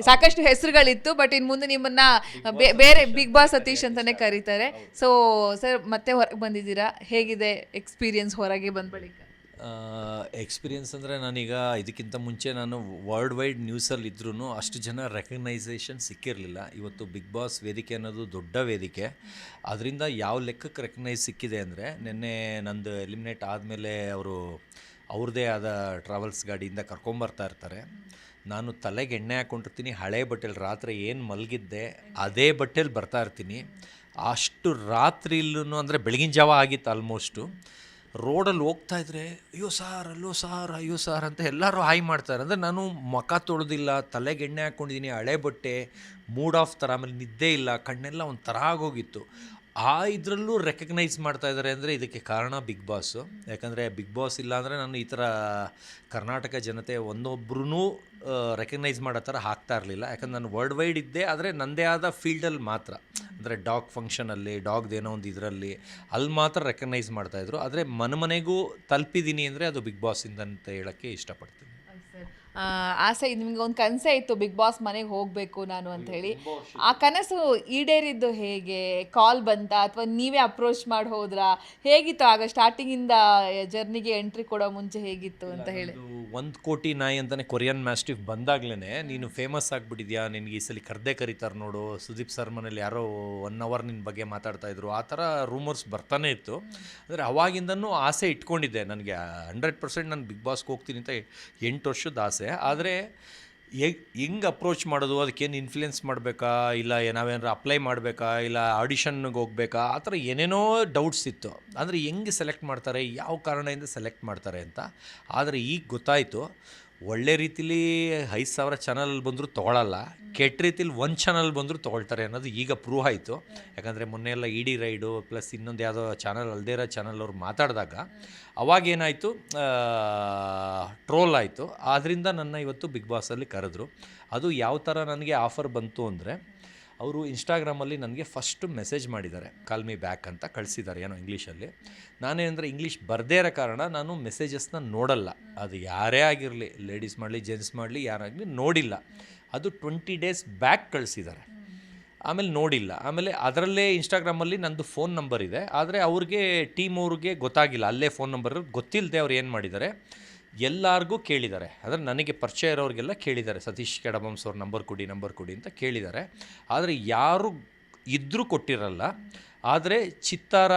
ಸಾಕಷ್ಟು ಹೆಸರುಗಳಿತ್ತು ಬಟ್ ಇನ್ನು ಮುಂದೆ ನಿಮ್ಮನ್ನ ಬೇ- ಬೇರೆ ಬಿಗ್ ಬಾಸ್ ಸತೀಶ್ ಅಂತಾನೆ ಕರೀತಾರೆ. ಸೊ ಸರ್ ಮತ್ತೆ ಹೊರಗೆ ಬಂದಿದ್ದೀರಾ? ಹೇಗಿದೆ ಎಕ್ಸ್ಪೀರಿಯನ್ಸ್ ಹೊರಗೆ ಬಂದ ಬಳಿಕ? ಎಕ್ಸ್ಪೀರಿಯನ್ಸ್ ಅಂದರೆ ನಾನೀಗ ಇದಕ್ಕಿಂತ ಮುಂಚೆ ನಾನು ವರ್ಲ್ಡ್ ವೈಡ್ ನ್ಯೂಸಲ್ಲಿ ಇದ್ರೂ ಅಷ್ಟು ಜನ ರೆಕಗ್ನೈಸೇಷನ್ ಸಿಕ್ಕಿರಲಿಲ್ಲ. ಇವತ್ತು ಬಿಗ್ ಬಾಸ್ ವೇದಿಕೆ ಅನ್ನೋದು ದೊಡ್ಡ ವೇದಿಕೆ. ಅದರಿಂದ ಯಾವ ಲೆಕ್ಕಕ್ಕೆ ರೆಕಗ್ನೈಸ್ ಸಿಕ್ಕಿದೆ ಅಂದರೆ ನಿನ್ನೆ ನಂದು ಎಲಿಮಿನೇಟ್ ಆದಮೇಲೆ ಅವರು ಅವ್ರದ್ದೇ ಆದ ಟ್ರಾವೆಲ್ಸ್ ಗಾಡಿಯಿಂದ ಕರ್ಕೊಂಬರ್ತಾ ಇರ್ತಾರೆ. ನಾನು ತಲೆಗೆ ಎಣ್ಣೆ ಹಾಕ್ಕೊಂಡಿರ್ತೀನಿ ಹಳೆ ಬಟ್ಟೆಲಿ ರಾತ್ರಿ ಏನು ಮಲಗಿದ್ದೆ, ಅದೇ ಬಟ್ಟೆಲಿ ಬರ್ತಾ ಇರ್ತೀನಿ. ಅಷ್ಟು ರಾತ್ರಿಲ್ಲೂ ಅಂದರೆ ಬೆಳಗಿನ ಜಾವ ಆಗಿತ್ತು ಆಲ್ಮೋಸ್ಟು ರೋಡಲ್ಲಿ ಹೋಗ್ತಾ ಇದ್ರೆ, ಅಯ್ಯೋ ಸಾರ್, ಅಲ್ಲೋ ಸಾರ್, ಅಯ್ಯೋ ಸಾರ್ ಅಂತ ಎಲ್ಲರೂ ಹಾಯ್ ಮಾಡ್ತಾರೆ. ಅಂದರೆ ನಾನು ಮುಖ ತೊಳೆದಿಲ್ಲ, ತಲೆಗೆ ಎಣ್ಣೆ ಹಾಕ್ಕೊಂಡಿದ್ದೀನಿ ಹಳೆ ಬಟ್ಟೆ ಮೂಡ್ ಆಫ್ ಥರ ಆಮೇಲೆ ನಿದ್ದೆ ಇಲ್ಲ, ಕಣ್ಣೆಲ್ಲ ಒಂಥರ ಥರ ಆಗೋಗಿತ್ತು. ಆ ಇದರಲ್ಲೂ ರೆಕಗ್ನೈಸ್ ಮಾಡ್ತಾ ಇದ್ದಾರೆ ಅಂದರೆ ಇದಕ್ಕೆ ಕಾರಣ ಬಿಗ್ ಬಾಸು ಯಾಕಂದರೆ ಬಿಗ್ ಬಾಸ್ ಇಲ್ಲ ಅಂದರೆ ನಾನು ಈ ಥರ ಕರ್ನಾಟಕ ಜನತೆ ಒಂದೊಬ್ಬರೂ ರೆಕಗ್ನೈಸ್ ಮಾಡೋ ಥರ ಹಾಕ್ತಾ ಇರಲಿಲ್ಲ. ಯಾಕಂದ್ರೆ ನಾನು ವರ್ಲ್ಡ್ ವೈಡ್ ಇದ್ದೆ, ಆದರೆ ನನ್ನದೇ ಆದ ಫೀಲ್ಡಲ್ಲಿ ಮಾತ್ರ. ಅಂದರೆ ಡಾಗ್ ಫಂಕ್ಷನಲ್ಲಿ ಡಾಗ್ದೇನೋ ಒಂದು ಇದರಲ್ಲಿ, ಅಲ್ಲಿ ಮಾತ್ರ ರೆಕಗ್ನೈಸ್ ಮಾಡ್ತಾಯಿದ್ರು ಆದರೆ ಮನೆ ಮನೆಗೂ ತಲುಪಿದ್ದೀನಿ ಅಂದರೆ ಅದು ಬಿಗ್ ಬಾಸಿಂದ ಅಂತ ಹೇಳೋಕ್ಕೆ ಇಷ್ಟಪಡ್ತೀನಿ. ಆಸೆ ನಿಮ್ಗೆ ಒಂದು ಕನಸೇ ಇತ್ತು ಬಿಗ್ ಬಾಸ್ ಮನೆಗೆ ಹೋಗಬೇಕು ನಾನು ಅಂತ ಹೇಳಿ. ಆ ಕನಸು ಈಡೇರಿದ್ದು ಹೇಗೆ? ಕಾಲ್ ಬಂತ? ಅಥವಾ ನೀವೇ ಅಪ್ರೋಚ್ ಮಾಡಿ ಹೋದ್ರಾ? ಹೇಗಿತ್ತು ಆಗ ಸ್ಟಾರ್ಟಿಂಗಿಂದ ಜರ್ನಿಗೆ ಎಂಟ್ರಿ ಕೊಡೋ ಮುಂಚೆ ಹೇಗಿತ್ತು ಅಂತ ಹೇಳಿ. ಒಂದು ಕೋಟಿ ನಾಯಿ ಅಂತಾನೆ ಕೊರಿಯನ್ ಮ್ಯಾಸ್ಟಿಫ್ ಬಂದಾಗ್ಲೇ ನೀನು ಫೇಮಸ್ ಆಗಿಬಿಟ್ಟಿದ್ಯಾ? ನಿನಗೆ ಈ ಸಲ ಕರ್ದೇ ಕರೀತಾರೆ ನೋಡು. ಸುದೀಪ್ ಸರ್ ಮನೇಲಿ ಯಾರೋ ಒನ್ ಅವರ್ ನಿನ್ನ ಬಗ್ಗೆ ಮಾತಾಡ್ತಾ ಇದ್ರು. ಆ ಥರ ರೂಮರ್ಸ್ ಬರ್ತಾನೆ ಇತ್ತು. ಅಂದರೆ ಅವಾಗಿಂದನೂ ಆಸೆ ಇಟ್ಕೊಂಡಿದ್ದೆ. ನನಗೆ ಹಂಡ್ರೆಡ್ ಪರ್ಸೆಂಟ್ ನಾನು ಬಿಗ್ ಬಾಸ್ಗೆ ಹೋಗ್ತೀನಿ ಅಂತ ಎಂಟು ವರ್ಷದ ಆಸೆ. ಆದರೆ ಹೇಗ್ ಅಪ್ರೋಚ್ ಮಾಡೋದು? ಅದಕ್ಕೇನು ಇನ್ಫ್ಲುಯೆನ್ಸ್ ಮಾಡಬೇಕಾ? ಇಲ್ಲ ನಾವೇನಾರು ಅಪ್ಲೈ ಮಾಡಬೇಕಾ? ಇಲ್ಲ ಆಡಿಷನ್ಗೆ ಹೋಗ್ಬೇಕಾ? ಆ ಥರ ಏನೇನೋ ಡೌಟ್ಸ್ ಇತ್ತು. ಅಂದರೆ ಹೆಂಗೆ ಸೆಲೆಕ್ಟ್ ಮಾಡ್ತಾರೆ? ಯಾವ ಕಾರಣದಿಂದ ಸೆಲೆಕ್ಟ್ ಮಾಡ್ತಾರೆ ಅಂತ. ಆದರೆ ಈಗ ಗೊತ್ತಾಯಿತು. ಒಳ್ಳೆ ರೀತಿಲಿ ಐದು ಸಾವಿರ ಚಾನಲ್ ಬಂದರೂ ತೊಗೊಳಲ್ಲ, ಕೆಟ್ಟ ರೀತಿಲಿ ಒಂದು ಚಾನಲ್ ಬಂದರೂ ತೊಗೊಳ್ತಾರೆ ಅನ್ನೋದು ಈಗ ಪ್ರೂವ್ ಆಯಿತು. ಯಾಕಂದರೆ ಮೊನ್ನೆ ಎಲ್ಲ ಇ ಡಿ ರೈಡು ಪ್ಲಸ್ ಇನ್ನೊಂದು ಯಾವುದೋ ಚಾನಲ್ ಅಲ್ಲದೇ ಇರೋ ಚಾನಲ್ ಅವ್ರು ಮಾತಾಡಿದಾಗ ಅವಾಗೇನಾಯಿತು ಟ್ರೋಲ್ ಆಯಿತು. ಆದ್ದರಿಂದ ನನ್ನ ಇವತ್ತು ಬಿಗ್ ಬಾಸಲ್ಲಿ ಕರೆದ್ರು. ಅದು ಯಾವ ಥರ ನನಗೆ ಆಫರ್ ಬಂತು ಅಂದರೆ ಅವರು ಇನ್ಸ್ಟಾಗ್ರಾಮಲ್ಲಿ ನನಗೆ ಫಸ್ಟು ಮೆಸೇಜ್ ಮಾಡಿದ್ದಾರೆ. ಕಾಲ್ ಮಿ ಬ್ಯಾಕ್ ಅಂತ ಕಳಿಸಿದ್ದಾರೆ ಏನೋ ಇಂಗ್ಲೀಷಲ್ಲಿ ನಾನೇನಂದರೆ ಇಂಗ್ಲೀಷ್ ಬರದೇ ಇರೋ ಕಾರಣ ನಾನು ಮೆಸೇಜಸ್ನ ನೋಡಲ್ಲ. ಅದು ಯಾರೇ ಆಗಿರಲಿ ಲೇಡೀಸ್ ಮಾಡಲಿ ಜೆಂಟ್ಸ್ ಮಾಡಲಿ, ಯಾರಾಗಲಿ ನೋಡಿಲ್ಲ. ಅದು ಟ್ವೆಂಟಿ ಡೇಸ್ ಬ್ಯಾಕ್ ಕಳಿಸಿದ್ದಾರೆ. ಆಮೇಲೆ ನೋಡಿಲ್ಲ. ಆಮೇಲೆ ಅದರಲ್ಲೇ ಇನ್ಸ್ಟಾಗ್ರಾಮಲ್ಲಿ ನಂದು ಫೋನ್ ನಂಬರ್ ಇದೆ. ಆದರೆ ಅವ್ರಿಗೆ ಟೀಮ್ ಅವ್ರಿಗೆ ಗೊತ್ತಾಗಿಲ್ಲ. ಅಲ್ಲೇ ಫೋನ್ ನಂಬರ್ ಗೊತ್ತಿಲ್ಲದೆ ಅವ್ರು ಏನು ಮಾಡಿದ್ದಾರೆ. ಎಲ್ಲರಿಗೂ ಕೇಳಿದ್ದಾರೆ. ಅಂದರೆ ನನಗೆ ಪರಿಚಯ ಇರೋರಿಗೆಲ್ಲ ಕೇಳಿದ್ದಾರೆ. ಸತೀಶ್ ಕಡಬಂಸ್ ಅವ್ರ ನಂಬರ್ ಕೊಡಿ ನಂಬರ್ ಕೊಡಿ ಅಂತ ಕೇಳಿದ್ದಾರೆ. ಆದರೆ ಯಾರು ಇದ್ದರೂ ಕೊಟ್ಟಿರಲ್ಲ. ಆದರೆ ಚಿತ್ತಾರ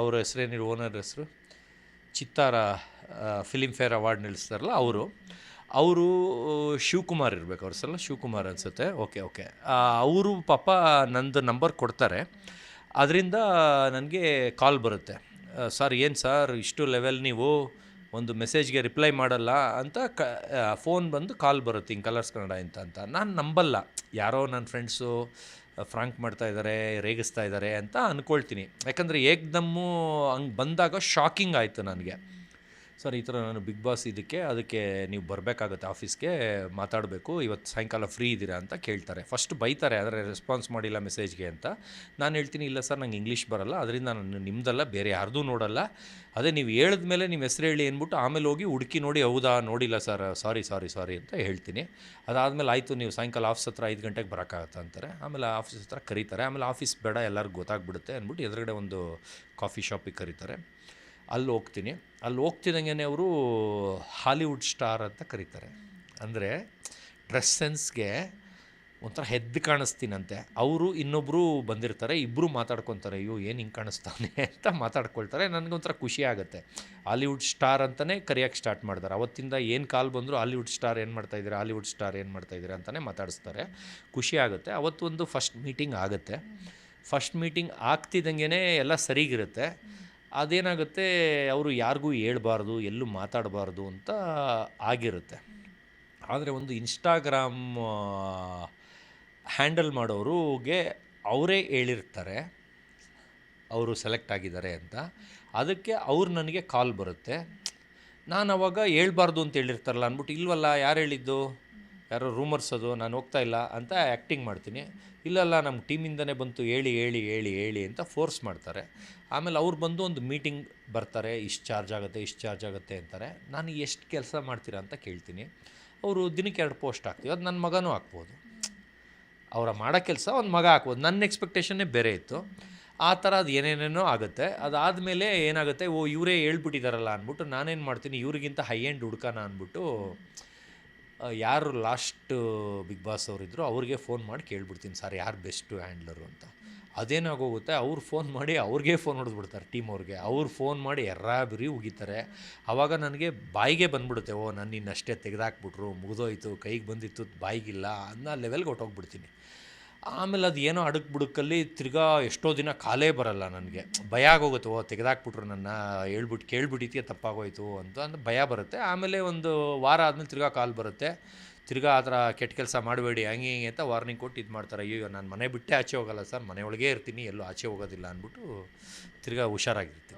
ಅವ್ರ ಹೆಸರೇನಿರು ಓನರ್ ಹೆಸರು? ಚಿತ್ತಾರ ಫಿಲಿಮ್ ಫೇರ್ ಅವಾರ್ಡ್ ನಿಲ್ಲಿಸ್ತಾರಲ್ಲ ಅವರು. ಅವರು ಶಿವಕುಮಾರ್ ಇರಬೇಕು ಅವ್ರ ಸಲ ಶಿವಕುಮಾರ್ ಅನಿಸುತ್ತೆ. ಓಕೆ ಓಕೆ ಅವರು ಪಾಪ ನಂದು ನಂಬರ್ ಕೊಡ್ತಾರೆ. ಅದರಿಂದ ನನಗೆ ಕಾಲ್ ಬರುತ್ತೆ. ಸರ್ ಏನು ಸರ್ ಇಷ್ಟು ಲೆವೆಲ್ ನೀವು? ಒಂದು ಮೆಸೇಜ್ಗೆ ರಿಪ್ಲೈ ಮಾಡಲ್ಲ ಅಂತ ಕ ಫೋನ್ ಬಂದು ಕಾಲ್ ಬರುತ್ತೆ ಹಿಂಗೆ ಕಲರ್ಸ್ ಕನ್ನಡ ಅಂತ ಅಂತ. ನಾನು ನಂಬಲ್ಲ. ಯಾರೋ ನನ್ನ ಫ್ರೆಂಡ್ಸು ಫ್ರಾಂಕ್ ಮಾಡ್ತಾ ಇದ್ದಾರೆ ರೇಗಿಸ್ತಾ ಇದ್ದಾರೆ ಅಂತ ಅಂದ್ಕೊಳ್ತೀನಿ ಯಾಕಂದರೆ ಏಕ್ದಮ್ಮು ಹಂಗೆ ಬಂದಾಗ ಶಾಕಿಂಗ್ ಆಯಿತು ನನಗೆ. ಸರ್, ಈ ಥರ ನಾನು ಬಿಗ್ ಬಾಸ್ ಇದಕ್ಕೆ ಅದಕ್ಕೆ ನೀವು ಬರಬೇಕಾಗತ್ತೆ ಆಫೀಸ್ಗೆ, ಮಾತಾಡಬೇಕು. ಇವತ್ತು ಸಾಯಂಕಾಲ ಫ್ರೀ ಇದ್ದೀರಾ ಅಂತ ಕೇಳ್ತಾರೆ. ಫಸ್ಟ್ ಬೈತಾರೆ, ಆದರೆ ರೆಸ್ಪಾನ್ಸ್ ಮಾಡಿಲ್ಲ ಮೆಸೇಜ್ಗೆ ಅಂತ. ನಾನು ಹೇಳ್ತೀನಿ, ಇಲ್ಲ ಸರ್, ನಂಗೆ ಇಂಗ್ಲೀಷ್ ಬರಲ್ಲ. ಅದರಿಂದ ನಾನು ನಿಮ್ಮದಲ್ಲ ಬೇರೆ ಯಾರ್ದೂ ನೋಡಲ್ಲ. ಅದೇ ನೀವು ಹೇಳಿದ ಮೇಲೆ ನಿಮ್ಮ ಹೆಸರು ಹೇಳಿ ಅಂದ್ಬಿಟ್ಟು ಆಮೇಲೆ ಹೋಗಿ ಹುಡುಕಿ ನೋಡಿ, ಹೌದಾ, ನೋಡಿಲ್ಲ ಸರ್ ಸಾರಿ ಸಾರಿ ಸಾರಿ ಅಂತ ಹೇಳ್ತೀನಿ. ಅದಾದಮೇಲೆ ಆಯಿತು, ನೀವು ಸಾಯಂಕಾಲ ಆಫೀಸ್ ಹತ್ರ ಐದು ಗಂಟೆಗೆ ಬರೋಕ್ಕಾಗತ್ತೆ ಅಂತಾರೆ. ಆಮೇಲೆ ಆಫೀಸ್ ಹತ್ರ ಕರೀತಾರೆ. ಆಮೇಲೆ ಆಫೀಸ್ ಬೇಡ, ಎಲ್ಲರಿಗೂ ಗೊತ್ತಾಗ್ಬಿಡುತ್ತೆ ಅಂದ್ಬಿಟ್ಟು ಎದುರುಗಡೆ ಒಂದು ಕಾಫಿ ಶಾಪಿಗೆ ಕರೀತಾರೆ. ಅಲ್ಲಿ ಹೋಗ್ತೀನಿ. ಅಲ್ಲಿ ಹೋಗ್ತಿದ್ದಂಗೆ ಅವರು ಹಾಲಿವುಡ್ ಸ್ಟಾರ್ ಅಂತ ಕರೀತಾರೆ. ಅಂದರೆ ಡ್ರೆಸ್ ಸೆನ್ಸ್ಗೆ ಒಂಥರ ಹೆದ್ದು ಕಾಣಿಸ್ತೀನಂತೆ. ಅವರು ಇನ್ನೊಬ್ಬರು ಬಂದಿರ್ತಾರೆ ಇಬ್ಬರು ಮಾತಾಡ್ಕೊತಾರೆ, ಅಯ್ಯೋ, ಏನು ಹಿಂಗೆ ಕಾಣಿಸ್ತಾನೆ? ಅಂತ ಮಾತಾಡ್ಕೊಳ್ತಾರೆ. ನನಗೊಂಥರ ಖುಷಿ ಆಗುತ್ತೆ. ಹಾಲಿವುಡ್ ಸ್ಟಾರ್ ಅಂತಲೇ ಕರೆಯೋಕ್ಕೆ ಸ್ಟಾರ್ಟ್ ಮಾಡ್ತಾರೆ. ಅವತ್ತಿಂದ ಏನು ಕಾಲ್ ಬಂದರೂ ಹಾಲಿವುಡ್ ಸ್ಟಾರ್ ಏನು ಮಾಡ್ತಾಯಿದ್ದೀರಾ ಹಾಲಿವುಡ್ ಸ್ಟಾರ್ ಏನು ಮಾಡ್ತಾಯಿದ್ದೀರಾ ಅಂತಲೇ ಮಾತಾಡಿಸ್ತಾರೆ. ಖುಷಿ ಆಗುತ್ತೆ. ಅವತ್ತು ಒಂದು ಫಸ್ಟ್ ಮೀಟಿಂಗ್ ಆಗುತ್ತೆ. ಫಸ್ಟ್ ಮೀಟಿಂಗ್ ಆಗ್ತಿದ್ದಂಗೆ ಎಲ್ಲ ಸರಿಗಿರುತ್ತೆ. ಅದೇನಾಗುತ್ತೆ, ಅವರು ಯಾರಿಗೂ ಹೇಳ್ಬಾರ್ದು, ಎಲ್ಲೂ ಮಾತಾಡಬಾರ್ದು ಅಂತ ಆಗಿರುತ್ತೆ. ಆದರೆ ಒಂದು ಇನ್ಸ್ಟಾಗ್ರಾಮ್ ಹ್ಯಾಂಡಲ್ ಮಾಡೋರಿಗೆ ಅವರೇ ಹೇಳಿರ್ತಾರೆ, ಅವರು ಸೆಲೆಕ್ಟ್ ಆಗಿದ್ದಾರೆ ಅಂತ. ಅದಕ್ಕೆ ಅವ್ರು ನನಗೆ ಕಾಲ್ ಬರುತ್ತೆ. ನಾನು ಅವಾಗ ಹೇಳ್ಬಾರ್ದು ಅಂತ ಹೇಳಿರ್ತಾರಲ್ಲ ಅಂದ್ಬಿಟ್ಟು, ಇಲ್ವಲ್ಲ, ಯಾರು ಹೇಳಿದ್ದು? ಯಾರೋ ರೂಮರ್ಸ್ ಅದು, ನಾನು ಹೋಗ್ತಾ ಇಲ್ಲ ಅಂತ ಆ್ಯಕ್ಟಿಂಗ್ ಮಾಡ್ತೀನಿ. ಇಲ್ಲಲ್ಲ ನಮ್ಮ ಟೀಮಿಂದನೇ ಬಂತು, ಹೇಳಿ ಹೇಳಿ ಹೇಳಿ ಹೇಳಿ ಅಂತ ಫೋರ್ಸ್ ಮಾಡ್ತಾರೆ. ಆಮೇಲೆ ಅವ್ರು ಬಂದು ಒಂದು ಮೀಟಿಂಗ್ ಬರ್ತಾರೆ, ಇಷ್ಟು ಚಾರ್ಜ್ ಆಗುತ್ತೆ, ಇಷ್ಟು ಚಾರ್ಜ್ ಆಗುತ್ತೆ ಅಂತಾರೆ. ನಾನು ಎಷ್ಟು ಕೆಲಸ ಮಾಡ್ತೀರಾ ಅಂತ ಕೇಳ್ತೀನಿ. ಅವರು ದಿನಕ್ಕೆ ಎರಡು ಪೋಸ್ಟ್ ಹಾಕ್ತೀವಿ, ಅದು ನನ್ನ ಮಗನೂ ಹಾಕ್ಬೋದು. ಅವರ ಮಾಡೋ ಕೆಲಸ ಒಂದು ಮಗ ಹಾಕ್ಬೋದು. ನನ್ನ ಎಕ್ಸ್ಪೆಕ್ಟೇಷನ್ನೇ ಬೇರೆ ಇತ್ತು. ಆ ಥರ ಅದು ಏನೇನೇನೋ ಆಗುತ್ತೆ. ಅದಾದಮೇಲೆ ಏನಾಗುತ್ತೆ, ಓ, ಇವರೇ ಹೇಳ್ಬಿಟ್ಟಿದ್ದಾರಲ್ಲ ಅಂದ್ಬಿಟ್ಟು ನಾನೇನು ಮಾಡ್ತೀನಿ, ಇವರಿಗಿಂತ ಹೈ ಎಂಡ್ ಹುಡ್ಕನ ಅಂದ್ಬಿಟ್ಟು ಯಾರು ಲಾಸ್ಟ್ ಬಿಗ್ ಬಾಸ್ ಅವರಿದ್ದರು ಅವ್ರಿಗೆ ಫೋನ್ ಮಾಡಿ ಕೇಳ್ಬಿಡ್ತೀನಿ, ಸರ್, ಯಾರು ಬೆಸ್ಟು ಹ್ಯಾಂಡ್ಲರು ಅಂತ. ಅದೇನಾಗೋಗುತ್ತೆ ಅವ್ರು ಫೋನ್ ಮಾಡಿ ಅವ್ರಿಗೆ ಫೋನ್ ಹೊಡೆದ್ಬಿಡ್ತಾರೆ, ಟೀಮ್ ಅವ್ರಿಗೆ. ಅವ್ರು ಫೋನ್ ಮಾಡಿ ಎರ್ರಾಬಿರಿ ಉಗಿತಾರೆ. ಆವಾಗ ನನಗೆ ಬಾಯಿಗೆ ಬಂದ್ಬಿಡುತ್ತೆ, ಓ, ನಾನು ಇನ್ನಷ್ಟೇ ತೆಗೆದಾಕ್ಬಿಟ್ರು, ಮುಗಿದೋಯ್ತು, ಕೈಗೆ ಬಂದಿತ್ತು, ಬಾಯಿಗಿಲ್ಲ ಅನ್ನೋ ಲೆವೆಲ್ಗೆ ಹೊಟ್ಟೋಗ್ಬಿಡ್ತೀನಿ ಆಮೇಲೆ ಅದು ಏನೋ ಅಡುಕ್ ಬುಡುಕಲ್ಲಿ ತಿರ್ಗಾ ಎಷ್ಟೋ ದಿನ ಕಾಲೇ ಬರಲ್ಲ ನನಗೆ. ಭಯ ಆಗೋಗುತ್ತೆ, ಓ, ತೆಗೆದಾಕ್ಬಿಟ್ರು ನನ್ನ ಹೇಳ್ಬಿಟ್ಟು ಕೇಳ್ಬಿಟ್ಟಿದ್ಯಾ ತಪ್ಪಾಗೋಯ್ತು ಅಂತ ಅಂದ್ರೆ ಭಯ ಬರುತ್ತೆ. ಆಮೇಲೆ ಒಂದು ವಾರ ಆದಮೇಲೆ ತಿರ್ಗಾ ಕಾಲು ಬರುತ್ತೆ. ತಿರ್ಗಾ ಆ ಥರ ಕೆಟ್ಟ ಕೆಲಸ ಮಾಡಬೇಡಿ, ಹಂಗೆ ಹಿಂಗೆ ಅಂತ ವಾರ್ನಿಂಗ್ ಕೊಟ್ಟು ಇದು ಮಾಡ್ತಾರೆ. ಅಯ್ಯೋ ನಾನು ಮನೆ ಬಿಟ್ಟೆ ಆಚೆ ಹೋಗಲ್ಲ ಸರ್, ಮನೆಯೊಳಗೆ ಇರ್ತೀನಿ, ಎಲ್ಲೂ ಆಚೆ ಹೋಗೋದಿಲ್ಲ ಅಂದ್ಬಿಟ್ಟು ತಿರ್ಗಾ ಹುಷಾರಾಗಿರ್ತೀನಿ.